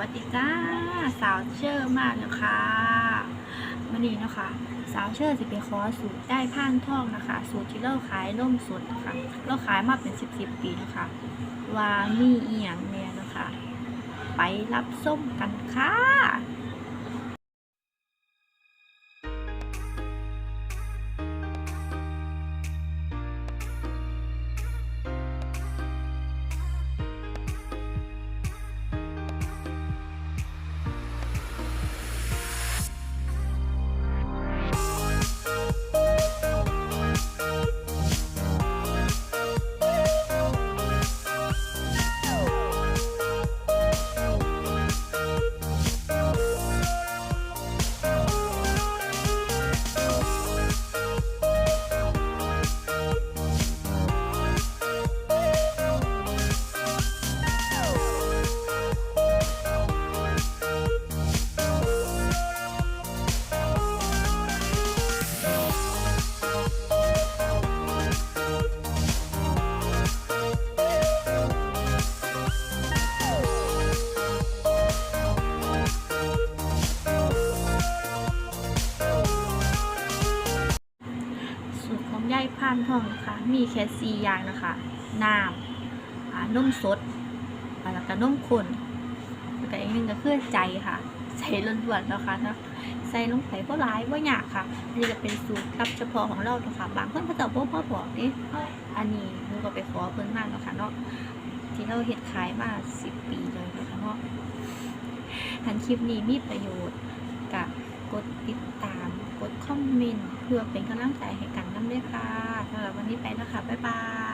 วัสดีจ้าสาวเชื่อมากนะคะวันนี้นะคะ สาวเชื่อสิไปขอสูตรได้ผ่านท่องนะคะ สูตรที่เราขายล่มสดนะคะเราขายมาเป็นสิบสิบปีนะคะ ว่ามีเอียงเนี่ยนะคะ ไปรับส้มกันค่ะานทองนะคะ มีแค่สี่อย่างนะคะ น้ำอ่านมสด แล้วก็นมข้นแล้วก็อีกหนึ่งก็คือใจค่ะ ใส่ล้วนๆแล้วค่ะเนาะใส่ลงไปเพราะร้ายว่ายากค่ะ นี่จะเป็นสูตรลับเฉพาะของเราเนาะค่ะ บางคนเขาจะบอกพ่อบอกนี่อันนี้หนูก็ไปขอเพิ่นมากเนาะค่ะเนาะ ที่เราเห็ดขายมาสิบปีเลยนะคะเนาะทันคลิปนี้มีประโยชน์กับกดติดตาม ดคอมเมนต์เพื่อเป็นกำลังใจให้กันนั่นด้วยค่ะสำหรับวันนี้ไปแล้วค่ะบ๊ายบาย